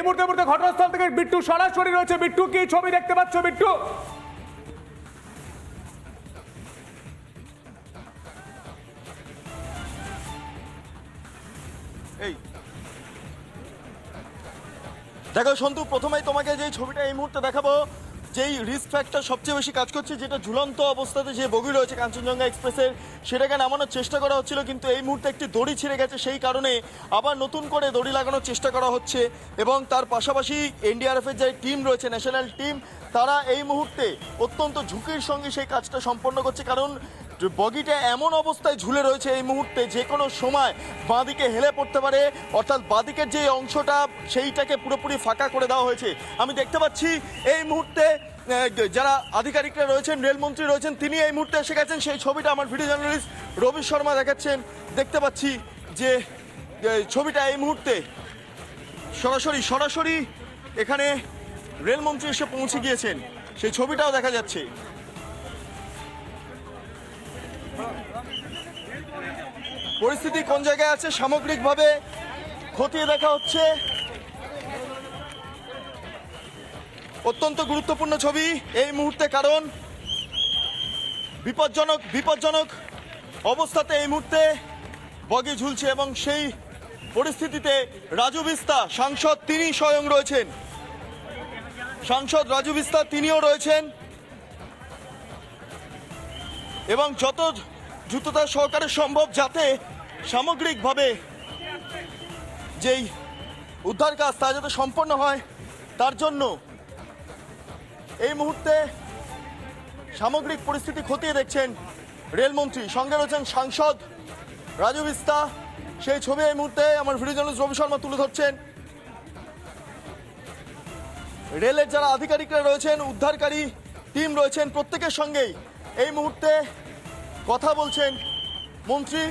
এই মুহূর্তে মুহূর্তে ঘটনাস্থল থেকে বিট্টু সরাসরি রয়েছে। বিট্টু, কি ছবি দেখতে পাচ্ছ বিট্টু? এই। দেখো সন্তু, প্রথমেই তোমাকে যে ছবিটা এই মুহূর্তে দেখাবো যেই রিস্ক ফ্যাক্টর সবচেয়ে বেশি কাজ করছে, যেটা ঝুলন্ত অবস্থাতে যে বগি রয়েছে কাঞ্চনজঙ্ঘা এক্সপ্রেসের সেটাকে নামানোর চেষ্টা করা হচ্ছিল, কিন্তু এই মুহূর্তে একটি দড়ি ছিঁড়ে গেছে, সেই কারণে আবার নতুন করে দড়ি লাগানোর চেষ্টা করা হচ্ছে এবং তার পাশাপাশি এনডিআরএফের যে টিম রয়েছে ন্যাশনাল টিম তারা এই মুহূর্তে অত্যন্ত ঝুঁকির সঙ্গে সেই কাজটা সম্পন্ন করছে, কারণ বগিটা এমন অবস্থায় ঝুলে রয়েছে এই মুহূর্তে যে কোনো সময় বাঁদিকে হেলে পড়তে পারে, অর্থাৎ বাঁদিকের যে অংশটা, সেইটাকে পুরোপুরি ফাঁকা করে দেওয়া হয়েছে। আমি দেখতে পাচ্ছি এই মুহূর্তে যারা আধিকারিকরা রয়েছেন, রেলমন্ত্রী রয়েছেন, তিনি এই মুহূর্তে এসে গেছেন। সেই ছবিটা আমার ভিডিও জার্নালিস্ট রবি শর্মা দেখাচ্ছেন। দেখতে পাচ্ছি যে ছবিটা এই মুহূর্তে সরাসরি সরাসরি এখানে রেলমন্ত্রী এসে পৌঁছে গিয়েছেন। সেই ছবিটাও দেখা যাচ্ছে। পরিস্থিতি কোন জায়গায় আছে? সামগ্রিকভাবে খতিয়ে দেখা হচ্ছে। অত্যন্ত গুরুত্বপূর্ণ ছবি এই মুহূর্তে, কারণ বিপজ্জনক বিপজ্জনক অবস্থাতে এই মুহূর্তে বগি ঝুলছে এবং সেই পরিস্থিতিতে রাজু বিস্তা, সাংসদ তিনি স্বয়ং রয়েছেন। সাংসদ রাজু বিস্তা তিনিও রয়েছেন। এবং যত দ্রুততার সহকারে সম্ভব যাতে সামগ্রিকভাবে যেই উদ্ধার কাজ তা যাতে সম্পন্ন হয়, তার জন্য এই মুহূর্তে সামগ্রিক পরিস্থিতি খতিয়ে দেখছেন রেলমন্ত্রী। সঙ্গে রয়েছেন সাংসদ রাজু বিস্তা। সেই ছবি এই মুহূর্তে আমার ভিডিও জার্নালিস্ট রবি শর্মা তুলে ধরছেন। রেলের যারা আধিকারিকরা রয়েছেন, উদ্ধারকারী টিম রয়েছেন প্রত্যেকের সঙ্গেই। এই মুহূর্তে কথা বলছেন মন্ত্রী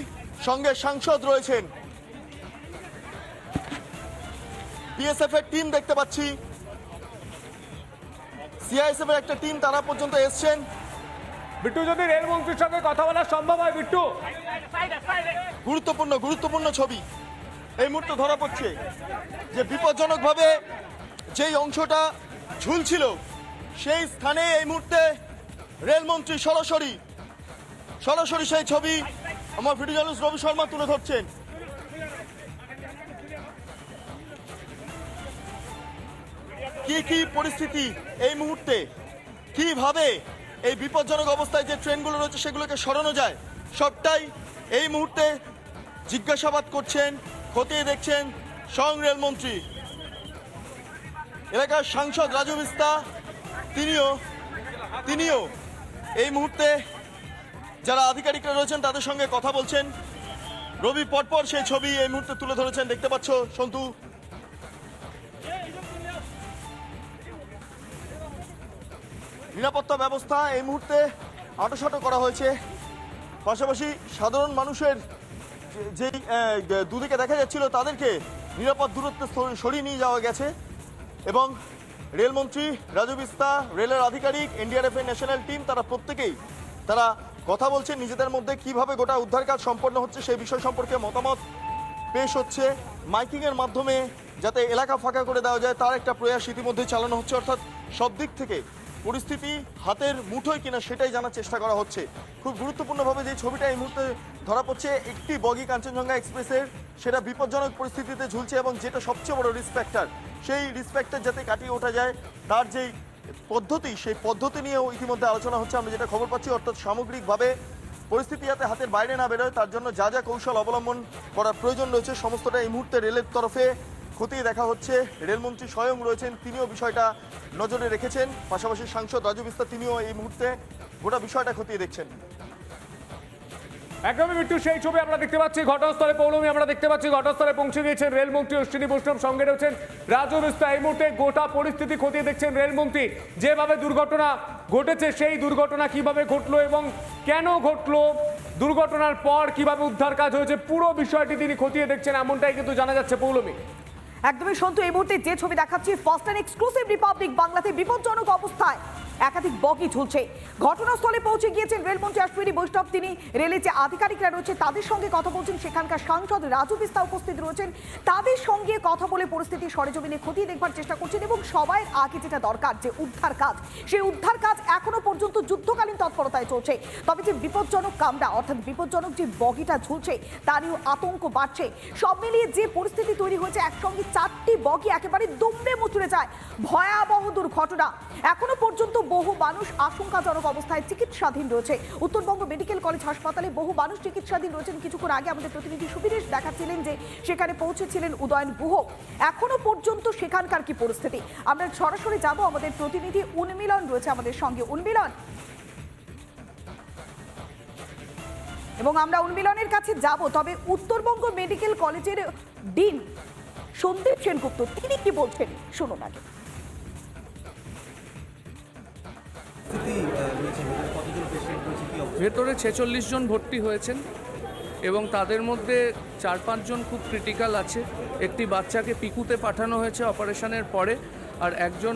সঙ্গে সাংসদ রয়েছেন। বিএসএফ এর টিম দেখতে পাচ্ছি। সিআইএসএফ এর একটা টিম তারা পর্যন্ত এসছেন। বিট্টু যদি রেলমন্ত্রীর সঙ্গে কথা বলা সম্ভব হয় বিট্টু? গুরুত্বপূর্ণ গুরুত্বপূর্ণ ছবি। এই মুহূর্তে ধরা পড়ছে যে বিপজ্জনকভাবে যেই অংশটা ঝুলছিল সেই স্থানে এই মুহূর্তে রেলমন্ত্রী সরাসরি সরাসরি সেই ছবি আমার ভিডিও জার্নালিস্ট রবি শর্মা তুলে ধরছেন। কি কি পরিস্থিতি এই মুহূর্তে? কীভাবে এই বিপজ্জনক অবস্থায় যে ট্রেনগুলো রয়েছে সেগুলোকে সরানো যায়? সবটাই এই মুহূর্তে জিজ্ঞাসাবাদ করছেন, খতিয়ে দেখছেন স্বয়ং রেলমন্ত্রী। এলাকার সাংসদ রাজু বিস্তা তিনিও তিনিও এই মুহূর্তে যারা আধিকারিকরা রয়েছেন, তাদের সঙ্গে কথা বলছেন। রবি, পরপর সেই ছবি এই মুহূর্তে তুলে ধরেছেন, দেখতে পাচ্ছ সন্তু। নিরাপত্তা ব্যবস্থা এই মুহূর্তে আটোসাটো করা হয়েছে। পাশাপাশি সাধারণ মানুষের যেই দুদিকে দেখা যাচ্ছিল, তাদেরকে নিরাপদ দূরত্বে সরিয়ে নিয়ে যাওয়া গেছে। এবং রেলমন্ত্রী রাজু বিস্তা, রেলের আধিকারিক এনডিআরএফ এর ন্যাশনাল টিম, তারা প্রত্যেকেই, তারা কথা বলছেন নিজেদের মধ্যে কীভাবে গোটা উদ্ধার কাজ সম্পন্ন হচ্ছে সেই বিষয় সম্পর্কে মতামত পেশ হচ্ছে মাইকিং এর মাধ্যমে যাতে এলাকা ফাঁকা করে দেওয়া যায়, তার একটা প্রয়াস ইতিমধ্যে চালানো হচ্ছে। অর্থাৎ সব দিক থেকে পরিস্থিতি হাতের মুঠোয় কিনা সেটাই জানার চেষ্টা করা হচ্ছে। খুব গুরুত্বপূর্ণভাবে যে ছবিটা এই মুহূর্তে ধরা পড়ছে, একটি বগি কাঞ্চনজঙ্ঘা এক্সপ্রেসের, সেটা বিপজ্জনক পরিস্থিতিতে ঝুলছে এবং যেটা সবচেয়ে বড় রিসপেক্টার সেই রিসপেক্টার যাতে কাটিয়ে ওঠা যায়, তার যেই পদ্ধতি, সেই পদ্ধতি নিয়েও ইতিমধ্যে আলোচনা হচ্ছে। আমরা যেটা খবর পাচ্ছি, অর্থাৎ সামগ্রিকভাবে পরিস্থিতি যাতে হাতের বাইরে না বেরোয়, তার জন্য যা যা কৌশল অবলম্বন করার প্রয়োজন রয়েছে, সমস্তটা এই মুহূর্তে রেলের তরফে খতিয়ে দেখা হচ্ছে। রেলমন্ত্রী স্বয়ং রয়েছেন, তিনিও বিষয়টা নজরে রেখেছেন। পাশাপাশি সাংসদ রাজু বিস্তার, তিনিও এই মুহূর্তে গোটা বিষয়টা খতিয়ে দেখছেন। একদমই বিট্টু সেই ছবি আমরা দেখতে পাচ্ছি। ঘটনাস্থলে পৌলমী আমরা দেখতে পাচ্ছি। ঘটনাস্থলে পৌঁছে গিয়েছেন রেলমন্ত্রী অশ্বিনী বৈষ্ণব, সঙ্গে রয়েছেন রাজু বিস্তা এই মুহূর্তে গোটা পরিস্থিতি খতিয়ে দেখছেন রেলমন্ত্রী। যেভাবে দুর্ঘটনা ঘটেছে, সেই দুর্ঘটনা কীভাবে ঘটলো এবং কেন ঘটলো, দুর্ঘটনার পর কীভাবে উদ্ধার কাজ হয়েছে, পুরো বিষয়টি তিনি খতিয়ে দেখছেন, এমনটাই কিন্তু জানা যাচ্ছে পৌলমী। একদমই সন্তু, এই মুহূর্তে যে ছবি দেখাচ্ছি ফার্স্ট অ্যান্ড এক্সক্লুসিভ রিপাবলিক বাংলাতে বিপজ্জনক অবস্থায়। একাধিক বগি ঝুলছে। ঘটনাস্থলে পৌঁছে গিয়েছেন রেলমন্ত্রী অশ্বিনী বৈষ্ণব। তিনি রেলের যে আধিকারিকরা রয়েছে, তাদের সঙ্গে কথা বলছেন সেখানকার সাংসদ রাজু বিস্তা উপস্থিত রয়েছেন। তাদের সঙ্গে কথা বলে পরিস্থিতি সরেজমিনে খতিয়ে দেখবার চেষ্টা করছেন এবং সবাই আগে যেটা দরকার, যে উদ্ধার কাজ। সেই উদ্ধার কাজ এখনও পর্যন্ত যুদ্ধকালীন তৎপরতায় চলছে। তবে যে বিপজ্জনক কামরা, অর্থাৎ বিপজ্জনক যে বগিটা ঝুলছে, তারই আতঙ্ক বাড়ছে। সব মিলিয়ে যে পরিস্থিতি তৈরি হয়েছে, একসঙ্গে চারটি বগি একেবারে দুমড়ে মুচড়ে যায়। ভয়াবহ দুর্ঘটনা। এখনও পর্যন্ত বহু মানুষ আশঙ্কাজনক অবস্থায় চিকিৎসাধীন রয়েছে। উত্তরবঙ্গ মেডিকেল কলেজ হাসপাতালে বহু মানুষ চিকিৎসাধীন রয়েছেন। কিছুক্ষণ আগে আমাদের প্রতিনিধি সুবিরেশ দেখাচ্ছিলেন যে সেখানে পৌঁছেছিলেন উদয়ন গুহ। এখনও পর্যন্ত সেখানকার কি পরিস্থিতি? আমরা সরাসরি যাব আমাদের প্রতিনিধি উন্মিলন রয়েছে আমাদের সঙ্গে। উন্মিলন। এবং আমরা উন্মিলনের কাছে যাব। তবে উত্তরবঙ্গ মেডিকেল কলেজের ডিন সন্দীপ সেনগুপ্ত, তিনি কি বলছেন? শুনুন আগে। ভেতরে ছেচল্লিশ জন ভর্তি হয়েছেন এবং তাদের মধ্যে চার পাঁচজন খুব ক্রিটিক্যাল আছে। একটি বাচ্চাকে পিকুতে পাঠানো হয়েছে অপারেশনের পরে আর একজন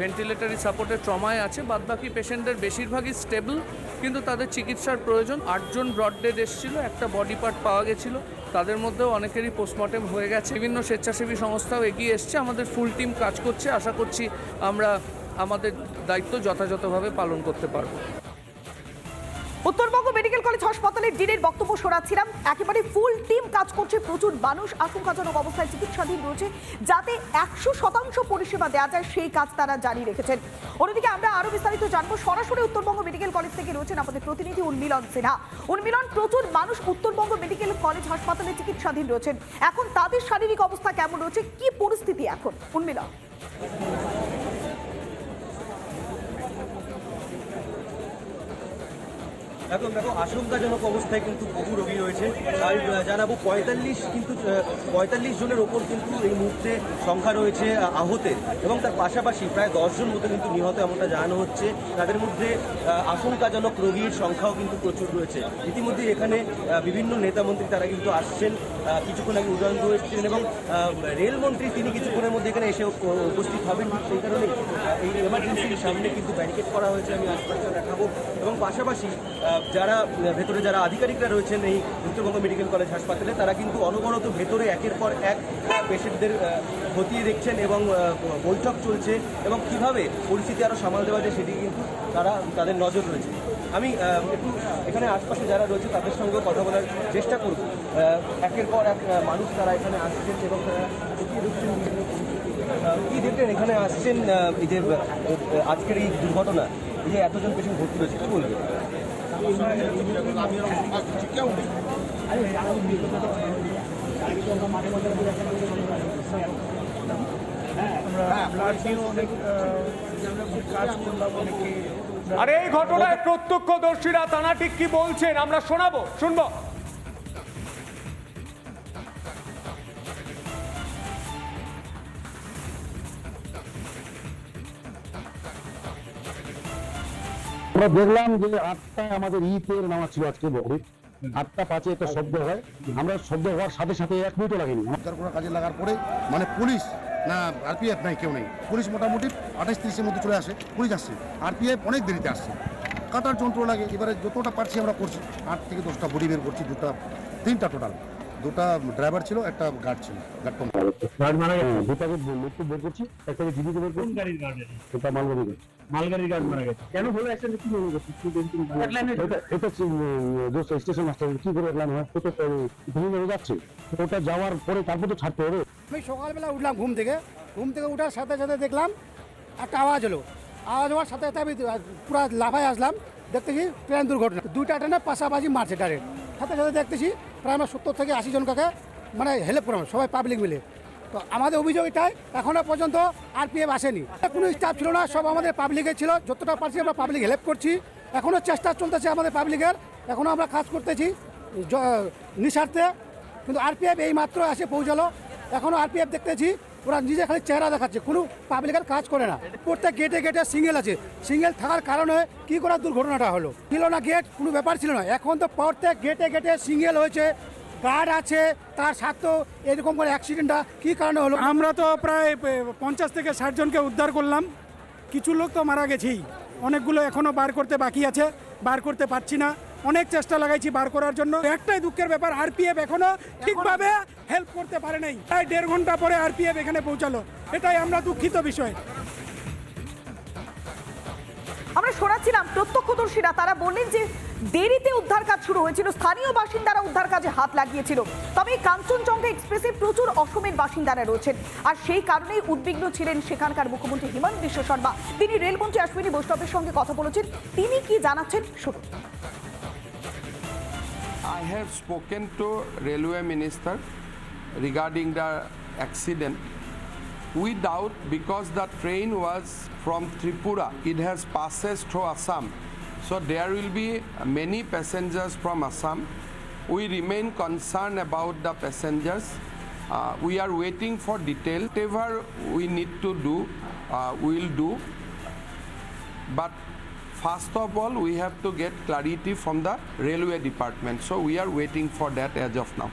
ভেন্টিলেটারি সাপোর্টের ট্রমায় আছে। বাদবাকি পেশেন্টদের বেশিরভাগই স্টেবল কিন্তু তাদের চিকিৎসার প্রয়োজন। আটজন ব্রড ডেড এসেছিল, একটা বডি পার্ট পাওয়া গেছিল। তাদের মধ্যেও অনেকেরই পোস্টমর্টেম হয়ে গেছে। বিভিন্ন স্বেচ্ছাসেবী সংস্থাও এগিয়ে এসছে। আমাদের ফুল টিম কাজ করছে। আশা করছি আমরা আমাদের দায়িত্ব যথাযথভাবে পালন করতে পারব। উত্তরবঙ্গ মেডিকেল কলেজ হাসপাতালের ডিনের বক্তব্য শোনাচ্ছিলাম। একেবারে ফুল টিম কাজ করছে, প্রচুর মানুষ আশঙ্কাজনক অবস্থায় চিকিৎসাধীন রয়েছে। যাতে একশো শতাংশ পরিষেবা দেওয়া যায়, সেই কাজ তারা জারি রেখেছেন। অন্যদিকে আমরা আরও বিস্তারিত জানব। সরাসরি উত্তরবঙ্গ মেডিকেল কলেজ থেকে রয়েছেন আমাদের প্রতিনিধি উন্মিলন সিনহা। উন্মিলন, প্রচুর মানুষ উত্তরবঙ্গ মেডিকেল কলেজ হাসপাতালে চিকিৎসাধীন রয়েছেন। এখন তাদের শারীরিক অবস্থা কেমন রয়েছে? কি পরিস্থিতি এখন? উন্মিলন। এখন দেখো আশঙ্কাজনক অবস্থায় কিন্তু বহু রোগী রয়েছে। আর জানাব পঁয়তাল্লিশ কিন্তু পঁয়তাল্লিশ জনের ওপর কিন্তু এই মুহূর্তে সংখ্যা রয়েছে আহ, আহতের। এবং তার পাশাপাশি প্রায় দশজন মতো কিন্তু নিহত এমনটা জানানো হচ্ছে। তাদের মধ্যে আশঙ্কাজনক রোগীর সংখ্যাও কিন্তু প্রচুর রয়েছে। ইতিমধ্যে এখানে বিভিন্ন নেতা মন্ত্রী তারা কিন্তু আসছেন কিছুক্ষণ আগে উদয়ন এসেছিলেন এবং রেলমন্ত্রী তিনি কিছুক্ষণের মধ্যে এখানে এসে উপস্থিত হবেন। সেই কারণে এই এমার্জেন্সির সামনে কিন্তু ব্যারিকেড করা হয়েছে আমি আশপাশে দেখাবো এবং পাশাপাশি যারা, ভেতরে যারা আধিকারিকরা রয়েছেন এই উত্তরবঙ্গ মেডিকেল কলেজ হাসপাতালে, তারা কিন্তু অনবরত ভেতরে একের পর এক পেশেন্টদের খতিয়ে দেখছেন এবং বৈঠক চলছে এবং কীভাবে পরিস্থিতি আরও সামাল দেওয়া যায় সেটি কিন্তু তারা, তাদের নজর রয়েছে। আমি একটু এখানে আশপাশে যারা রয়েছে তাদের সঙ্গেও কথা বলার চেষ্টা করব। একের পর এক মানুষ তারা এখানে আসছেন এবং তারা কি দেখলেন? এখানে আসছেন এই যে আজকের এই দুর্ঘটনা, এই যে এতজন পেশেন্ট ভর্তি রয়েছে, কি বলবেন? আর এই ঘটনায় প্রত্যক্ষদর্শীরা তানা ঠিক কি বলছেন? আমরা শোনাবো শুনব। আমরা দেখলাম যে আটটায় আমাদের ইতের নামা ছিল আজকে বহরে। আটটা, পাঁচে একটা শব্দ হয়। আমরা শব্দ হওয়ার সাথে সাথে এক মিনিটও লাগেনি। উদ্ধার করার কাজে লাগার পরে মানে পুলিশ, না আরপিএফ নাই, কেউ নেই। পুলিশ মোটামুটি আঠাশ তিরিশের মধ্যে চলে আসে, পুলিশ আসছে। আরপিএফ অনেক দেরিতে আসছে। কাটার যন্ত্র লাগে, এবারে যতটা পারছি আমরা করছি। আট থেকে দশটা বডি বের করছি, দুটা, তিনটা টোটাল দুটা ড্রাইভার ছিল একটা গার্ড ছিল গার্ড গাড়ি মারা গেছে দুটাকে মৃত্যু বের করছি একটাকে জীবিত বের করছি গাড়ির গার্ডের এটা? মালগাড়ি গাড়ি মালগাড়ির গার্ড মারা গেছে। কেন হলো অ্যাক্সিডেন্ট কি দেখছিস এটা দোস্ত স্টেশন মাস্টার কি করে প্ল্যান হয়? তো ভেঙে ভেঙে যাচ্ছে। ওটা যাওয়ার পরে তারপর তো ছাড়তে হবে। আমি সকালবেলা উঠলাম ঘুম থেকে। ঘুম থেকে উঠার সাথে সাথে দেখলাম একটা আওয়াজ হলো আওয়াজ হওয়ার সাথে সাথে আমি পুরো লাফায় আসলাম। দেখতেছি ট্রেন দুর্ঘটনা। দুইটা ট্রেনে পাশাপাশি মারছে ডাইরেক্ট সাথে সাথে দেখতেছি প্রায় আমরা সত্তর থেকে আশি জন কাকে মানে হেল্প করলাম সবাই পাবলিক মিলে। তো আমাদের অভিযোগ এটাই, এখনও পর্যন্ত আরপিএফ আসেনি। কোনো স্টাফ ছিল না, সব আমাদের পাবলিকে ছিল, যতটা পারছি আমরা পাবলিক হেল্প করছি। এখনও চেষ্টা চলতেছে আমাদের পাবলিকের এখনও আমরা কাজ করতেছি নিঃস্বার্থে। কিন্তু আরপিএফ এই মাত্র এসে পৌঁছালো এখনও আরপিএফ দেখতেছি। ওরা নিজে খালি চেহারা দেখাচ্ছে, কোনো পাবলিকের কাজ করে না। প্রত্যেক গেটে গেটে সিঙ্গেল আছে। সিঙ্গেল থাকার কারণে কি করে দুর্ঘটনাটা হলো? ছিল না গেট কোনো ব্যাপার ছিল না। এখন তো প্রত্যেক গেটে গেটে সিঙ্গেল হয়েছে গার্ড আছে, তার সাথেও এরকম করে অ্যাক্সিডেন্টটা কি কারণে হলো? আমরা তো প্রায় পঞ্চাশ থেকে ষাট জনকে উদ্ধার করলাম। কিছু লোক তো মারা গেছেই। অনেকগুলো এখনও বার করতে বাকি আছে, বার করতে পারছি না। অনেক চেষ্টা লাগাইছি বার করার জন্য। একটাই দুঃখের ব্যাপার আরপিএফ এখনও ঠিকভাবে হেল্প করতে পারে নাই। প্রায় দেড় ঘণ্টা পরে আরপিএফ এখানে পৌঁছালো। এটাই আমরা দুঃখিত বিষয়। আমরা শোনাচ্ছিলাম প্রত্যক্ষদর্শীরা তারা বললেন যে দেরিতে উদ্ধার কাজ শুরু হয়েছিল স্থানীয় বাসিন্দারা উদ্ধার কাজে হাত লাগিয়েছিল। তবে এই কাঞ্চনজঙ্ঘা এক্সপ্রেসে প্রচুর অসমের বাসিন্দারা রয়েছেন। আর সেই কারণেই উদ্বিগ্ন ছিলেন সেখানকার মুখ্যমন্ত্রী হিমন্ত বিশ্ব শর্মা। তিনি রেলমন্ত্রী অশ্বিনী বৈষ্ণবের সঙ্গে কথা বলেছেন। তিনি কি জানাচ্ছেন? শুনুন। I have spoken to railway minister regarding the accident. Doubt because the train was from Tripura, it has passes through Assam. So there will be many passengers from Assam. We remain concerned about the passengers. Uh, we are waiting for detail. Whatever we need to do, uh, we will do. But first of all, we have to get clarity from the railway department. So we are waiting for that as of now.